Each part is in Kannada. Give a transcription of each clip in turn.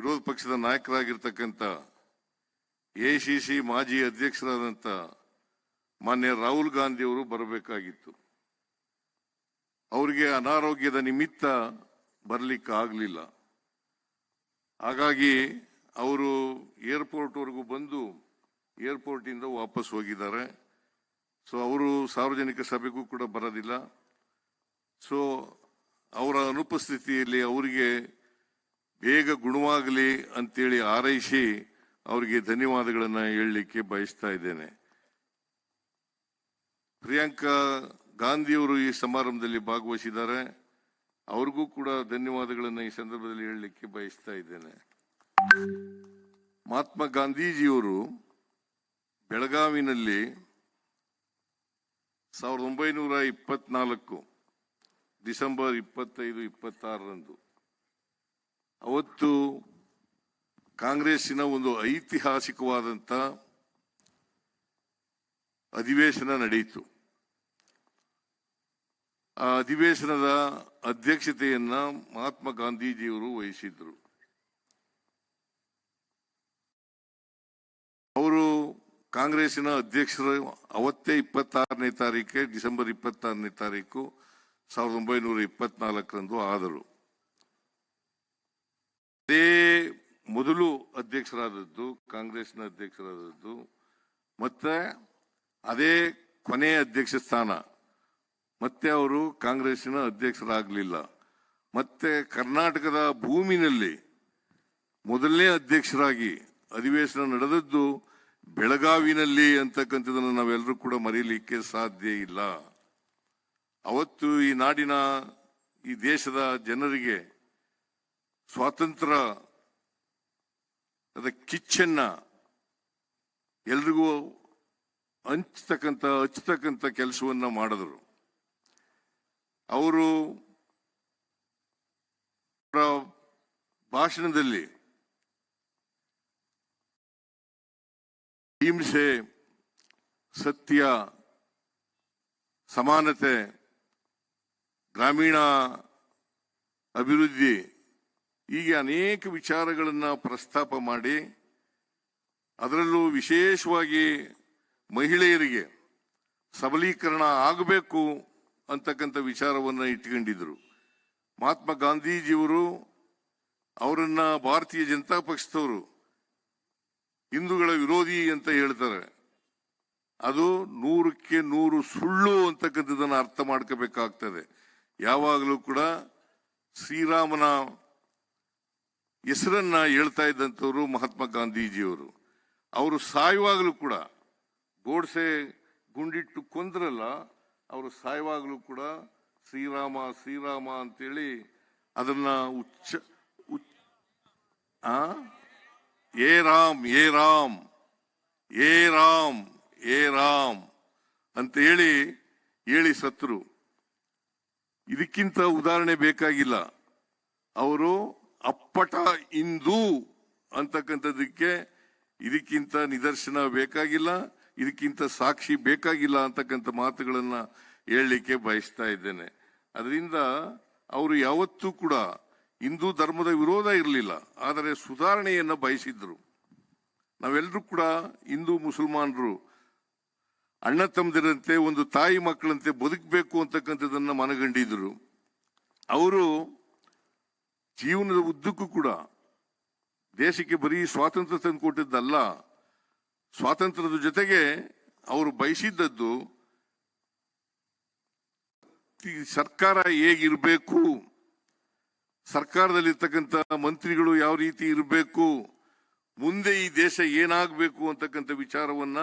ವಿರೋಧ ಪಕ್ಷದ ನಾಯಕರಾಗಿರ್ತಕ್ಕಂಥ ಎಐಸಿಸಿ ಮಾಜಿ ಅಧ್ಯಕ್ಷರಾದಂಥ ಮಾನ್ಯ ರಾಹುಲ್ ಗಾಂಧಿ ಅವರು ಬರಬೇಕಾಗಿತ್ತು. ಅವರಿಗೆ ಅನಾರೋಗ್ಯದ ನಿಮಿತ್ತ ಬರಲಿಕ್ಕೆ ಆಗಲಿಲ್ಲ ಹಾಗಾಗಿ ಅವರು ಏರ್ಪೋರ್ಟ್ವರೆಗೂ ಬಂದು ಏರ್ಪೋರ್ಟಿಂದ ವಾಪಸ್ ಹೋಗಿದ್ದಾರೆ. ಸೊ, ಅವರು ಸಾರ್ವಜನಿಕ ಸಭೆಗೂ ಕೂಡ ಬರೋದಿಲ್ಲ. ಸೊ, ಅವರ ಅನುಪಸ್ಥಿತಿಯಲ್ಲಿ ಅವರಿಗೆ ಬೇಗ ಗುಣವಾಗಲಿ ಅಂತೇಳಿ ಹಾರೈಸಿ ಅವರಿಗೆ ಧನ್ಯವಾದಗಳನ್ನು ಹೇಳಲಿಕ್ಕೆ ಬಯಸ್ತಾ ಇದ್ದೇನೆ. ಪ್ರಿಯಾಂಕಾ ಗಾಂಧಿಯವರು ಈ ಸಮಾರಂಭದಲ್ಲಿ ಭಾಗವಹಿಸಿದ್ದಾರೆ. ಅವ್ರಿಗೂ ಕೂಡ ಧನ್ಯವಾದಗಳನ್ನು ಈ ಸಂದರ್ಭದಲ್ಲಿ ಹೇಳಲಿಕ್ಕೆ ಬಯಸ್ತಾ ಇದ್ದೇನೆ. ಮಹಾತ್ಮ ಗಾಂಧೀಜಿಯವರು ಬೆಳಗಾವಿನಲ್ಲಿ ಸಾವಿರದ ಒಂಬೈನೂರ ಇಪ್ಪತ್ನಾಲ್ಕು ಡಿಸೆಂಬರ್ ಇಪ್ಪತ್ತೈದು, ಇಪ್ಪತ್ತಾರರಂದು ಅವತ್ತು ಕಾಂಗ್ರೆಸ್ಸಿನ ಒಂದು ಐತಿಹಾಸಿಕವಾದಂಥ ಅಧಿವೇಶನ ನಡೆಯಿತು. ಆ ಅಧಿವೇಶನದ ಅಧ್ಯಕ್ಷತೆಯನ್ನ ಮಹಾತ್ಮ ಗಾಂಧೀಜಿಯವರು ವಹಿಸಿದ್ರು. ಅವರು ಕಾಂಗ್ರೆಸ್ಸಿನ ಅಧ್ಯಕ್ಷರು ಅವತ್ತೇ ಇಪ್ಪತ್ತಾರನೇ ತಾರೀಕೆ ಡಿಸೆಂಬರ್ ಇಪ್ಪತ್ತಾರನೇ ತಾರೀಕು ಸಾವಿರದ ಒಂಬೈನೂರ ಇಪ್ಪತ್ನಾಲ್ಕರಂದು ಆದರು. ಅದೇ ಮೊದಲು ಅಧ್ಯಕ್ಷರಾದದ್ದು ಕಾಂಗ್ರೆಸ್ನ ಅಧ್ಯಕ್ಷರಾದದ್ದು, ಮತ್ತೆ ಅದೇ ಕೊನೆಯ ಅಧ್ಯಕ್ಷ ಸ್ಥಾನ. ಮತ್ತೆ ಅವರು ಕಾಂಗ್ರೆಸ್ನ ಅಧ್ಯಕ್ಷರಾಗಲಿಲ್ಲ. ಮತ್ತೆ ಕರ್ನಾಟಕದ ಭೂಮಿನಲ್ಲಿ ಮೊದಲನೇ ಅಧ್ಯಕ್ಷರಾಗಿ ಅಧಿವೇಶನ ನಡೆದದ್ದು ಬೆಳಗಾವಿನಲ್ಲಿ ಅಂತಕ್ಕಂಥದ್ದನ್ನು ನಾವೆಲ್ಲರೂ ಕೂಡ ಮರೀಲಿಕ್ಕೆ ಸಾಧ್ಯ ಇಲ್ಲ. ಅವತ್ತು ಈ ನಾಡಿನ ಈ ದೇಶದ ಜನರಿಗೆ ಸ್ವಾತಂತ್ರ್ಯ, ಅದ ಕಿಚ್ಚನ್ನ ಎಲ್ರಿಗೂ ಹಂಚ್ತಕ್ಕಂಥ ಹಚ್ಚತಕ್ಕಂಥ ಕೆಲಸವನ್ನ ಮಾಡಿದ್ರು. ಅವರ ಭಾಷಣದಲ್ಲಿ ಹಿಂಸೆ, ಸತ್ಯ, ಸಮಾನತೆ, ಗ್ರಾಮೀಣ ಅಭಿವೃದ್ಧಿ ಹೀಗೆ ಅನೇಕ ವಿಚಾರಗಳನ್ನು ಪ್ರಸ್ತಾಪ ಮಾಡಿ, ಅದರಲ್ಲೂ ವಿಶೇಷವಾಗಿ ಮಹಿಳೆಯರಿಗೆ ಸಬಲೀಕರಣ ಆಗಬೇಕು ಅಂತಕ್ಕಂಥ ವಿಚಾರವನ್ನು ಇಟ್ಕೊಂಡಿದ್ರು ಮಹಾತ್ಮ ಗಾಂಧೀಜಿಯವರು ಅವರನ್ನ ಭಾರತೀಯ ಜನತಾ ಪಕ್ಷದವರು ಹಿಂದೂಗಳ ವಿರೋಧಿ ಅಂತ ಹೇಳ್ತಾರೆ. ಅದು ನೂರಕ್ಕೆ ನೂರು ಸುಳ್ಳು ಅಂತಕ್ಕಂಥದ್ದನ್ನು ಅರ್ಥ ಮಾಡ್ಕೋಬೇಕಾಗ್ತದೆ. ಯಾವಾಗಲೂ ಕೂಡ ಶ್ರೀರಾಮನ ಹೆಸರನ್ನ ಹೇಳ್ತಾ ಇದ್ದಂಥವ್ರು ಮಹಾತ್ಮ ಗಾಂಧೀಜಿಯವರು. ಅವರು ಸಾಯುವಾಗಲೂ ಕೂಡ ಗೋಡ್ಸೆ ಗುಂಡಿಟ್ಟು ಕೊಂದ್ರಲ್ಲ, ಅವರು ಸಾಯುವಾಗಲೂ ಕೂಡ ಶ್ರೀರಾಮ ಶ್ರೀರಾಮ ಅಂತೇಳಿ ಅದನ್ನ ಉಚ್ಚ ಏ ರಾಮ್ ಏ ರಾಮ್ ಏ ರಾಮ್ ಏ ರಾಮ್ ಅಂತ ಹೇಳಿ ಹೇಳಿ ಸತ್ರು. ಇದಕ್ಕಿಂತ ಉದಾಹರಣೆ ಬೇಕಾಗಿಲ್ಲ. ಅವರು ಅಪ್ಪಟ ಇಂದು ಅಂತಕ್ಕಂಥದ್ದಕ್ಕೆ ಇದಕ್ಕಿಂತ ನಿದರ್ಶನ ಬೇಕಾಗಿಲ್ಲ, ಇದಕ್ಕಿಂತ ಸಾಕ್ಷಿ ಬೇಕಾಗಿಲ್ಲ ಅಂತಕ್ಕಂಥ ಮಾತುಗಳನ್ನ ಹೇಳಲಿಕ್ಕೆ ಬಯಸ್ತಾ ಇದ್ದೇನೆ. ಅದರಿಂದ ಅವರು ಯಾವತ್ತೂ ಕೂಡ ಹಿಂದೂ ಧರ್ಮದ ವಿರೋಧ ಇರಲಿಲ್ಲ, ಆದರೆ ಸುಧಾರಣೆಯನ್ನು ಬಯಸಿದ್ರು. ನಾವೆಲ್ಲರೂ ಕೂಡ ಹಿಂದೂ ಮುಸಲ್ಮಾನರು, ಅಣ್ಣ ತಮ್ಮದಿರಂತೆ ಒಂದು ತಾಯಿ ಮಕ್ಕಳಂತೆ ಬದುಕಬೇಕು ಅಂತಕ್ಕಂಥದ್ದನ್ನು ಮನಗಂಡಿದ್ರು. ಅವರು ಜೀವನದ ಉದ್ದಕ್ಕೂ ಕೂಡ ದೇಶಕ್ಕೆ ಬರೀ ಸ್ವಾತಂತ್ರ್ಯ ತಂದುಕೊಟ್ಟಿದ್ದಲ್ಲ ಸ್ವಾತಂತ್ರ್ಯದ ಜೊತೆಗೆ ಅವರು ಬಯಸಿದ್ದದ್ದು ಸರ್ಕಾರ ಹೇಗಿರಬೇಕು, ಸರ್ಕಾರದಲ್ಲಿರ್ತಕ್ಕಂಥ ಮಂತ್ರಿಗಳು ಯಾವ ರೀತಿ ಇರಬೇಕು, ಮುಂದೆ ಈ ದೇಶ ಏನಾಗಬೇಕು ಅಂತಕ್ಕಂಥ ವಿಚಾರವನ್ನ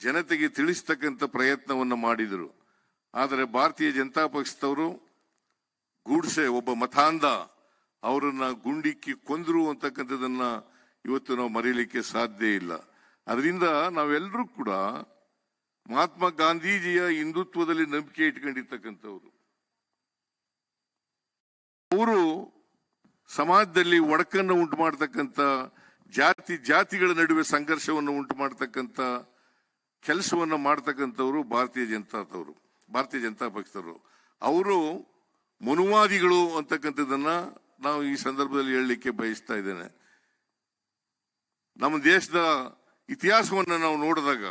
ಜನತೆಗೆ ತಿಳಿಸ್ತಕ್ಕಂಥ ಪ್ರಯತ್ನವನ್ನ ಮಾಡಿದರು. ಆದರೆ ಭಾರತೀಯ ಜನತಾ ಪಕ್ಷದವರು ಗೂಡ್ಸೆ ಒಬ್ಬ ಮತಾಂಧ. ಅವರನ್ನ ಗುಂಡಿಕ್ಕಿ ಕೊಂದರು ಅಂತಕ್ಕಂಥದ್ದನ್ನ ಇವತ್ತು ನಾವು ಮರೀಲಿಕ್ಕೆ ಸಾಧ್ಯ ಇಲ್ಲ. ಅದರಿಂದ ನಾವೆಲ್ಲರೂ ಕೂಡ ಮಹಾತ್ಮ ಗಾಂಧೀಜಿಯ ಹಿಂದುತ್ವದಲ್ಲಿ ನಂಬಿಕೆ ಇಟ್ಕೊಂಡಿರ್ತಕ್ಕಂಥವ್ರು. ಅವರು ಸಮಾಜದಲ್ಲಿ ಒಡಕನ್ನು ಉಂಟು ಮಾಡತಕ್ಕಂಥ ಜಾತಿ, ಜಾತಿಗಳ ನಡುವೆ ಸಂಘರ್ಷವನ್ನು ಉಂಟು ಮಾಡತಕ್ಕಂಥ ಕೆಲಸವನ್ನು ಮಾಡ್ತಕ್ಕಂಥವ್ರು ಭಾರತೀಯ ಜನತಾದವರು, ಭಾರತೀಯ ಜನತಾ ಪಕ್ಷದವರು. ಅವರು ಮನುವಾದಿಗಳು ಅಂತಕ್ಕಂಥದ್ದನ್ನ ನಾವು ಈ ಸಂದರ್ಭದಲ್ಲಿ ಹೇಳಲಿಕ್ಕೆ ಬಯಸ್ತಾ ಇದ್ದೇನೆ. ನಮ್ಮ ದೇಶದ ಇತಿಹಾಸವನ್ನು ನಾವು ನೋಡಿದಾಗ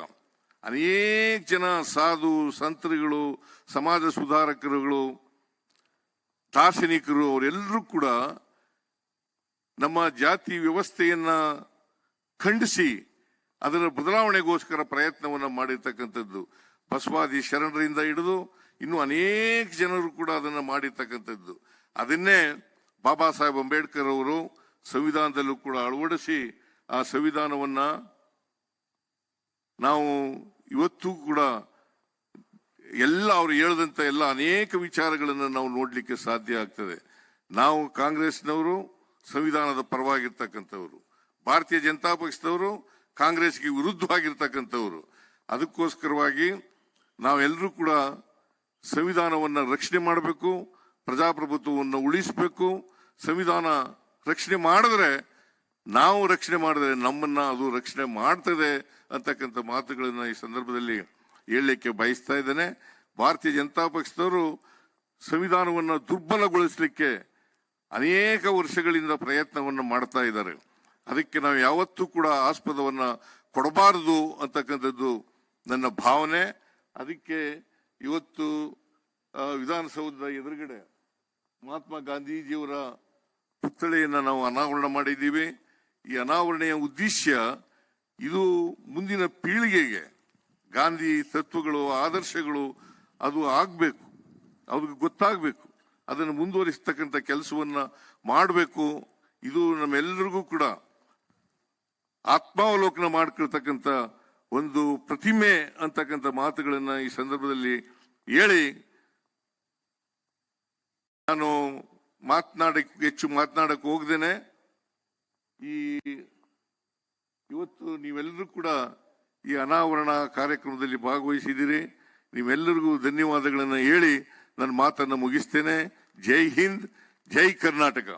ಅನೇಕ ಜನ ಸಾಧು ಸಂತರುಗಳು, ಸಮಾಜ ಸುಧಾರಕರುಗಳು, ದಾರ್ಶನಿಕರು ಅವರೆಲ್ಲರೂ ಕೂಡ ನಮ್ಮ ಜಾತಿ ವ್ಯವಸ್ಥೆಯನ್ನ ಖಂಡಿಸಿ ಅದರ ಬದಲಾವಣೆಗೋಸ್ಕರ ಪ್ರಯತ್ನವನ್ನು ಮಾಡಿರ್ತಕ್ಕಂಥದ್ದು. ಬಸವಾದಿ ಶರಣರಿಂದ ಹಿಡಿದು ಇನ್ನು ಅನೇಕ ಜನರು ಕೂಡ ಅದನ್ನು ಮಾಡಿರ್ತಕ್ಕಂಥದ್ದು. ಅದನ್ನೇ ಬಾಬಾ ಸಾಹೇಬ್ ಅಂಬೇಡ್ಕರ್ ಅವರು ಸಂವಿಧಾನದಲ್ಲೂ ಕೂಡ ಅಳವಡಿಸಿ ಆ ಸಂವಿಧಾನವನ್ನ ನಾವು ಇವತ್ತು ಕೂಡ ಎಲ್ಲ ಅವರು ಹೇಳದಂತ ಎಲ್ಲ ಅನೇಕ ವಿಚಾರಗಳನ್ನು ನಾವು ನೋಡ್ಲಿಕ್ಕೆ ಸಾಧ್ಯ ಆಗ್ತದೆ. ನಾವು ಕಾಂಗ್ರೆಸ್ನವರು ಸಂವಿಧಾನದ ಪರವಾಗಿರ್ತಕ್ಕಂಥವ್ರು. ಭಾರತೀಯ ಜನತಾ ಪಕ್ಷದವರು ಕಾಂಗ್ರೆಸ್ಗೆ ವಿರುದ್ಧವಾಗಿರ್ತಕ್ಕಂಥವ್ರು. ಅದಕ್ಕೋಸ್ಕರವಾಗಿ ನಾವೆಲ್ಲರೂ ಕೂಡ ಸಂವಿಧಾನವನ್ನು ರಕ್ಷಣೆ ಮಾಡಬೇಕು, ಪ್ರಜಾಪ್ರಭುತ್ವವನ್ನು ಉಳಿಸಬೇಕು ಸಂವಿಧಾನ ರಕ್ಷಣೆ ಮಾಡಿದ್ರೆ ನಾವು ರಕ್ಷಣೆ ಮಾಡಿದ್ರೆ ನಮ್ಮನ್ನ ಅದು ರಕ್ಷಣೆ ಮಾಡ್ತದೆ ಅಂತಕ್ಕಂಥ ಮಾತುಗಳನ್ನ ಈ ಸಂದರ್ಭದಲ್ಲಿ ಹೇಳಲಿಕ್ಕೆ ಬಯಸ್ತಾ ಇದ್ದೇನೆ. ಭಾರತೀಯ ಜನತಾ ಪಕ್ಷದವರು ಸಂವಿಧಾನವನ್ನು ದುರ್ಬಲಗೊಳಿಸಲಿಕ್ಕೆ ಅನೇಕ ವರ್ಷಗಳಿಂದ ಪ್ರಯತ್ನವನ್ನು ಮಾಡ್ತಾ ಇದ್ದಾರೆ. ಅದಕ್ಕೆ ನಾವು ಯಾವತ್ತೂ ಕೂಡ ಆಸ್ಪದವನ್ನ ಕೊಡಬಾರದು ಅಂತಕ್ಕಂಥದ್ದು ನನ್ನ ಭಾವನೆ. ಅದಕ್ಕೆ ಇವತ್ತು ವಿಧಾನಸೌಧದ ಎದುರುಗಡೆ ಮಹಾತ್ಮ ಗಾಂಧೀಜಿಯವರ ಪುತ್ಥಳಿಯನ್ನ ನಾವು ಅನಾವರಣ ಮಾಡಿದ್ದೀವಿ. ಈ ಅನಾವರಣೆಯ ಉದ್ದೇಶ ಇದು ಮುಂದಿನ ಪೀಳಿಗೆಗೆ, ಗಾಂಧಿ ತತ್ವಗಳು, ಆದರ್ಶಗಳು ಅದು ಆಗಬೇಕು, ಅವ್ರಿಗೆ ಗೊತ್ತಾಗಬೇಕು. ಅದನ್ನು ಮುಂದುವರಿಸ್ತಕ್ಕಂಥ ಕೆಲಸವನ್ನು ಮಾಡಬೇಕು. ಇದು ನಮ್ಮೆಲ್ಲರಿಗೂ ಕೂಡ ಆತ್ಮಾವಲೋಕನ ಮಾಡ್ಕೊಳ್ತಕ್ಕಂಥ ಒಂದು ಪ್ರತಿಮೆ ಅಂತಕ್ಕಂಥ ಮಾತುಗಳನ್ನು ಈ ಸಂದರ್ಭದಲ್ಲಿ ಹೇಳಿ, ನಾನು ಮಾತನಾಡಕ್ ಹೆಚ್ಚು ಮಾತನಾಡಕ್ಕೆ ಹೋಗ್ದೇನೆ. ಈ ಇವತ್ತು ನೀವೆಲ್ಲರೂ ಕೂಡ ಈ ಅನಾವರಣ ಕಾರ್ಯಕ್ರಮದಲ್ಲಿ ಭಾಗವಹಿಸಿದ್ದೀರಿ. ನೀವೆಲ್ಲರಿಗೂ ಧನ್ಯವಾದಗಳನ್ನು ಹೇಳಿ ನನ್ನ ಮಾತನ್ನು ಮುಗಿಸ್ತೇನೆ. ಜೈ ಹಿಂದ್, ಜೈ ಕರ್ನಾಟಕ.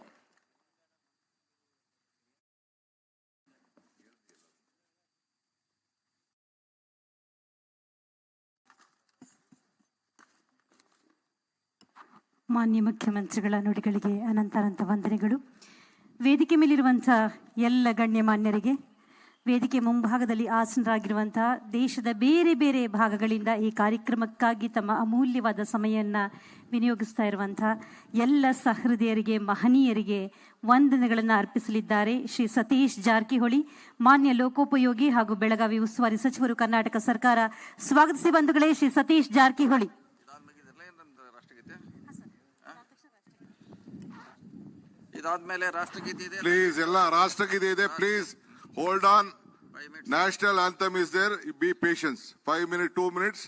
ಮಾನ್ಯ ಮುಖ್ಯಮಂತ್ರಿಗಳ ನುಡಿಗಳಿಗೆ ಅನಂತಾನಂತ ವಂದನೆಗಳು. ವೇದಿಕೆ ಮೇಲಿರುವಂಥ ಎಲ್ಲ ಗಣ್ಯಮಾನ್ಯರಿಗೆ ವೇದಿಕೆ ಮುಂಭಾಗದಲ್ಲಿ ಆಸನರಾಗಿರುವಂತಹ ದೇಶದ ಬೇರೆ ಬೇರೆ ಭಾಗಗಳಿಂದ ಈ ಕಾರ್ಯಕ್ರಮಕ್ಕಾಗಿ ತಮ್ಮ ಅಮೂಲ್ಯವಾದ ಸಮಯವನ್ನು ವಿನಿಯೋಗಿಸ್ತಾ ಇರುವಂತಹ ಎಲ್ಲ ಸಹೃದಯರಿಗೆ, ಮಹನೀಯರಿಗೆ ವಂದನೆಗಳನ್ನು ಅರ್ಪಿಸಲಿದ್ದಾರೆ ಶ್ರೀ ಸತೀಶ್ ಜಾರಕಿಹೊಳಿ, ಮಾನ್ಯ ಲೋಕೋಪಯೋಗಿ ಹಾಗೂ ಬೆಳಗಾವಿ ಉಸ್ತುವಾರಿ ಸಚಿವರು ಕರ್ನಾಟಕ ಸರ್ಕಾರ. ಸ್ವಾಗತಿಸಿ ಬಂಧುಗಳೇ ಶ್ರೀ ಸತೀಶ್ ಜಾರಕಿಹೊಳಿ. ಇದಾದ್ಮೇಲೆ ರಾಷ್ಟ್ರಗೀತೆ ಇದೆ. ಪ್ಲೀಸ್ ಎಲ್ಲ ರಾಷ್ಟ್ರಗೀತೆ ಇದೆ. Please hold on national anthem is there be patience five minute two minutes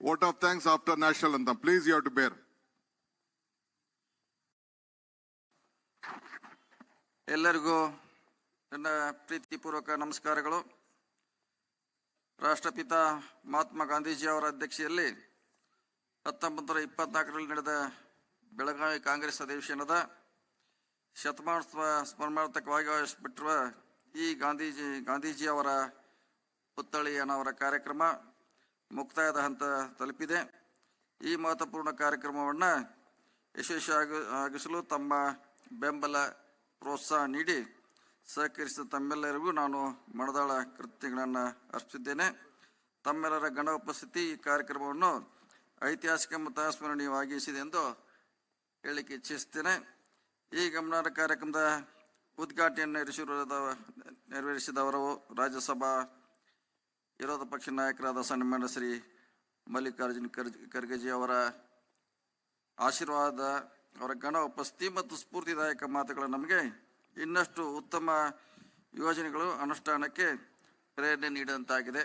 vote of thanks after national anthem please you to bear ಎಲ್ಲರಿಗೂ ನನ್ನ ಪ್ರೀತಿಪೂರ್ವಕ ನಮಸ್ಕಾರಗಳು. ರಾಷ್ಟ್ರಪಿತ ಮಹಾತ್ಮ ಗಾಂಧೀಜಿ ಅವರ ಅಧ್ಯಕ್ಷೆಯಲ್ಲಿ ಹತ್ತೊಂಬತ್ತು ನೂರ ಇಪ್ಪತ್ನಾಲ್ಕರಲ್ಲಿ ನಡೆದ ಬೆಳಗಾವಿ ಕಾಂಗ್ರೆಸ್ ಅಧಿವೇಶನದ ಶತಮಾನೋತ್ಸವ ಸ್ಮರಣಾರ್ಥಕವಾಗಿ ಬಿಟ್ಟಿರುವ ಈ ಗಾಂಧೀಜಿ ಅವರ ಪುತ್ಥಳಿ ಅನ್ನೋರ ಕಾರ್ಯಕ್ರಮ ಮುಕ್ತಾಯದ ಹಂತ ತಲುಪಿದೆ. ಈ ಮಹತ್ವಪೂರ್ಣ ಕಾರ್ಯಕ್ರಮವನ್ನು ಯಶಸ್ವಿ ಆಗಿಸಲು ತಮ್ಮ ಬೆಂಬಲ ಪ್ರೋತ್ಸಾಹ ನೀಡಿ ಸಹಕರಿಸಿದ ತಮ್ಮೆಲ್ಲರಿಗೂ ನಾನು ಮನದಾಳ ಕೃತ್ಯಗಳನ್ನು ಅರ್ಪಿಸಿದ್ದೇನೆ ತಮ್ಮೆಲ್ಲರ ಗಣ ಉಪಸ್ಥಿತಿ ಈ ಕಾರ್ಯಕ್ರಮವನ್ನು ಐತಿಹಾಸಿಕ ಮತ್ತು ಸ್ಮರಣೀಯವಾಗಿಸಿದೆ ಎಂದು ಹೇಳಿಕೆ ಇಚ್ಛಿಸುತ್ತೇನೆ. ಈ ಗಮನಾರ್ಹ ಕಾರ್ಯಕ್ರಮದ ಉದ್ಘಾಟನೆಯನ್ನು ನೆರವೇರಿಸಿರುವ ನೆರವೇರಿಸಿದವರು ರಾಜ್ಯಸಭಾ ವಿರೋಧ ಪಕ್ಷ ನಾಯಕರಾದ ಸನ್ಮಾನ ಶ್ರೀ ಮಲ್ಲಿಕಾರ್ಜುನ್ ಖರ್ಗೆಜಿ ಅವರ ಆಶೀರ್ವಾದ, ಅವರ ಗಣ ಉಪಸ್ಥಿತಿ ಮತ್ತು ಸ್ಫೂರ್ತಿದಾಯಕ ಮಾತುಗಳು ನಮಗೆ ಇನ್ನಷ್ಟು ಉತ್ತಮ ಯೋಜನೆಗಳು ಅನುಷ್ಠಾನಕ್ಕೆ ಪ್ರೇರಣೆ ನೀಡಿದಂತಾಗಿದೆ.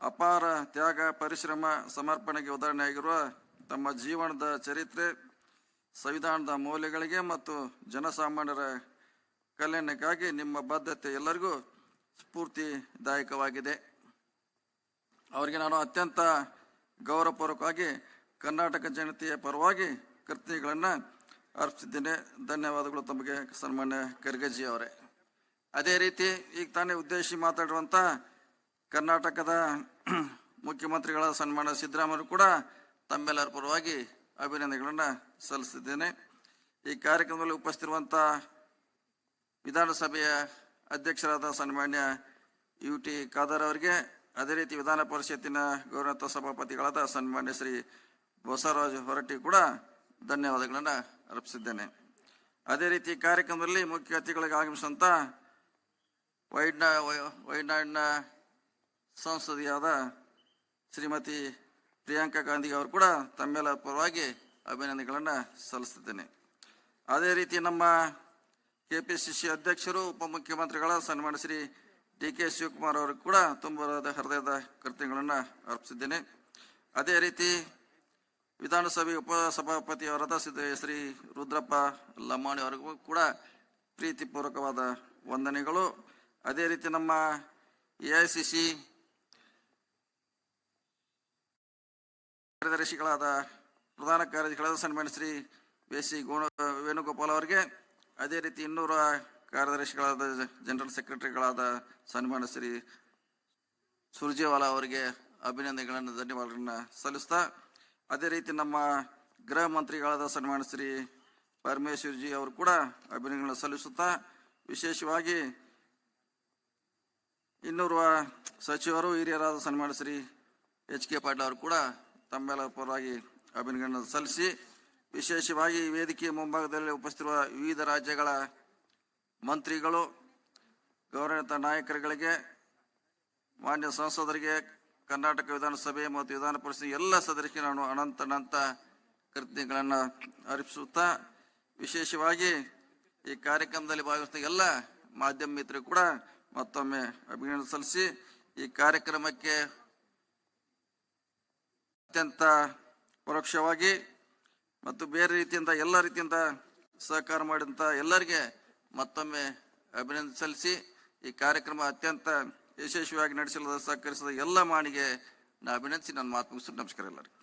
ಅಪಾರ ತ್ಯಾಗ, ಪರಿಶ್ರಮ, ಸಮರ್ಪಣೆಗೆ ಉದಾಹರಣೆಯಾಗಿರುವ ತಮ್ಮ ಜೀವನದ ಚರಿತ್ರೆ ಸಂವಿಧಾನದ ಮೌಲ್ಯಗಳಿಗೆ ಮತ್ತು ಜನಸಾಮಾನ್ಯರ ಕಲ್ಯಾಣಕ್ಕಾಗಿ ನಿಮ್ಮ ಬದ್ಧತೆ ಎಲ್ಲರಿಗೂ ಸ್ಫೂರ್ತಿದಾಯಕವಾಗಿದೆ. ಅವರಿಗೆ ನಾನು ಅತ್ಯಂತ ಗೌರವಪೂರ್ವಕವಾಗಿ ಕರ್ನಾಟಕ ಜನತೆಯ ಪರವಾಗಿ ಕೃತಜ್ಞತೆಗಳನ್ನು ಅರ್ಪಿಸಿದ್ದೇನೆ. ಧನ್ಯವಾದಗಳು ತಮಗೆ ಸನ್ಮಾನ್ಯ ಖರ್ಗೆಜಿ ಅವರೇ. ಅದೇ ರೀತಿ ಈಗ ತಾನೇ ಉದ್ದೇಶಿ ಮಾತಾಡುವಂಥ ಕರ್ನಾಟಕದ ಮುಖ್ಯಮಂತ್ರಿಗಳ ಸನ್ಮಾನ ಸಿದ್ದರಾಮಯ್ಯ ಕೂಡ ತಮ್ಮೆಲ್ಲರ ಪರವಾಗಿ ಅಭಿನಂದನೆಗಳನ್ನು ಸಲ್ಲಿಸಿದ್ದೇನೆ. ಈ ಕಾರ್ಯಕ್ರಮದಲ್ಲಿ ಉಪಸ್ಥಿತಿರುವಂಥ ವಿಧಾನಸಭೆಯ ಅಧ್ಯಕ್ಷರಾದ ಸನ್ಮಾನ್ಯ ಯು ಟಿ ಖಾದರ್ ಅವರಿಗೆ, ಅದೇ ರೀತಿ ವಿಧಾನ ಪರಿಷತ್ತಿನ ಗೌರವ ಸಭಾಪತಿಗಳಾದ ಸನ್ಮಾನ್ಯ ಶ್ರೀ ಬಸವರಾಜ್ ಹೊರಟ್ಟಿ ಕೂಡ ಧನ್ಯವಾದಗಳನ್ನು ಅರ್ಪಿಸಿದ್ದೇನೆ. ಅದೇ ರೀತಿ ಕಾರ್ಯಕ್ರಮದಲ್ಲಿ ಮುಖ್ಯ ಅತಿಥಿಗಳಿಗೆ ಆಗಮಿಸಿದಂಥ ವೈಡ್ನ ವೈನಾಡಿನ ಸಂಸದೆಯಾದ ಶ್ರೀಮತಿ ಪ್ರಿಯಾಂಕಾ ಗಾಂಧಿ ಅವರು ಕೂಡ ತಮ್ಮೆಲ್ಲ ಪರವಾಗಿ ಅಭಿನಂದನೆಗಳನ್ನು ಸಲ್ಲಿಸುತ್ತೇನೆ ಅದೇ ರೀತಿ ನಮ್ಮ ಕೆಪಿಸಿಸಿ ಅಧ್ಯಕ್ಷರು, ಉಪಮುಖ್ಯಮಂತ್ರಿಗಳ ಸನ್ಮಾನ ಶ್ರೀ ಡಿ ಕೆ ಶಿವಕುಮಾರ್ ಅವರು ಕೂಡ ತುಂಬ ಹೃದಯದ ಕೃತ್ಯಗಳನ್ನು ಅರ್ಪಿಸಿದ್ದೇನೆ. ಅದೇ ರೀತಿ ವಿಧಾನಸಭೆ ಉಪಸಭಾಪತಿಯವರಾದ ಸಿದ್ದ ಶ್ರೀ ರುದ್ರಪ್ಪ ಲಮಾಣಿ ಅವರಿಗೂ ಕೂಡ ಪ್ರೀತಿಪೂರ್ವಕವಾದ ವಂದನೆಗಳು. ಅದೇ ರೀತಿ ನಮ್ಮ ಎ ಐ ಸಿ ಸಿ ಕಾರ್ಯದರ್ಶಿಗಳಾದ ಪ್ರಧಾನ ಕಾರ್ಯದರ್ಶಿಗಳಾದ ಸನ್ಮಾನ್ಯ ಶ್ರೀ ವಿ ಸಿ ಗುಣ, ವೇಣುಗೋಪಾಲ್ ಅವರಿಗೆ, ಅದೇ ರೀತಿ ಇನ್ನೂರ ಕಾರ್ಯದರ್ಶಿಗಳಾದ ಜನರಲ್ ಸೆಕ್ರೆಟರಿಗಳಾದ ಸನ್ಮಾನ್ಯ ಶ್ರೀ ಸುರ್ಜೇವಾಲಾ ಅವರಿಗೆ ಅಭಿನಂದನೆಗಳನ್ನು, ಧನ್ಯವಾದಗಳನ್ನು ಸಲ್ಲಿಸ್ತಾ, ಅದೇ ರೀತಿ ನಮ್ಮ ಗೃಹ ಮಂತ್ರಿಗಳಾದ ಸನ್ಮಾನ್ಯ ಶ್ರೀ ಪರಮೇಶ್ವರ್ಜಿ ಅವರು ಕೂಡ ಅಭಿನಂದನೆಗಳನ್ನು ಸಲ್ಲಿಸುತ್ತಾ, ವಿಶೇಷವಾಗಿ ಇನ್ನೂರ್ವ ಸಚಿವರು, ಹಿರಿಯರಾದ ಸನ್ಮಾನ್ಯ ಶ್ರೀ ಎಚ್ ಕೆ ಪಾಟೀಲ್ ಅವರು ಕೂಡ ತಮ್ಮೆಲ್ಲ ಪರವಾಗಿ ಅಭಿನಂದನೆ ಸಲ್ಲಿಸಿ, ವಿಶೇಷವಾಗಿ ವೇದಿಕೆ ಮುಂಭಾಗದಲ್ಲಿ ಉಪಸ್ಥಿತಿರುವ ವಿವಿಧ ರಾಜ್ಯಗಳ ಮಂತ್ರಿಗಳು ಗೌರವಿತ ನಾಯಕರುಗಳಿಗೆ, ಮಾನ್ಯ ಸಂಸದರಿಗೆ, ಕರ್ನಾಟಕ ವಿಧಾನಸಭೆ ಮತ್ತು ವಿಧಾನ ಪರಿಷತ್ ಎಲ್ಲ ಸದಸ್ಯರಿಗೆ ನಾನು ಅನಂತ ಅನಂತ ಕೃತಜ್ಞತೆಗಳನ್ನು ಅರ್ಪಿಸುತ್ತಾ, ವಿಶೇಷವಾಗಿ ಈ ಕಾರ್ಯಕ್ರಮದಲ್ಲಿ ಭಾಗವಹಿಸಿದ ಎಲ್ಲ ಮಾಧ್ಯಮ ಮಿತ್ರರು ಕೂಡ ಮತ್ತೊಮ್ಮೆ ಅಭಿನಂದನೆ ಸಲ್ಲಿಸಿ, ಈ ಕಾರ್ಯಕ್ರಮಕ್ಕೆ ಅತ್ಯಂತ ಪರೋಕ್ಷವಾಗಿ ಮತ್ತು ಬೇರೆ ರೀತಿಯಿಂದ ಎಲ್ಲ ರೀತಿಯಿಂದ ಸಹಕಾರ ಮಾಡಿದಂಥ ಎಲ್ಲರಿಗೆ ಮತ್ತೊಮ್ಮೆ ಅಭಿನಂದನೆ ಸಲ್ಲಿಸಿ ಈ ಕಾರ್ಯಕ್ರಮ ಅತ್ಯಂತ ಯಶಸ್ವಿಯಾಗಿ ನಡೆಸಲು ಸಹಕರಿಸಿದ ಎಲ್ಲ ಮಾಣಿಗೆ ನಾ ಅಭಿನಂದಿಸಿ, ನನ್ನ ಮಾತು ಮುಗಿಸಿ ನಮಸ್ಕಾರ ಎಲ್ಲರಿಗೆ.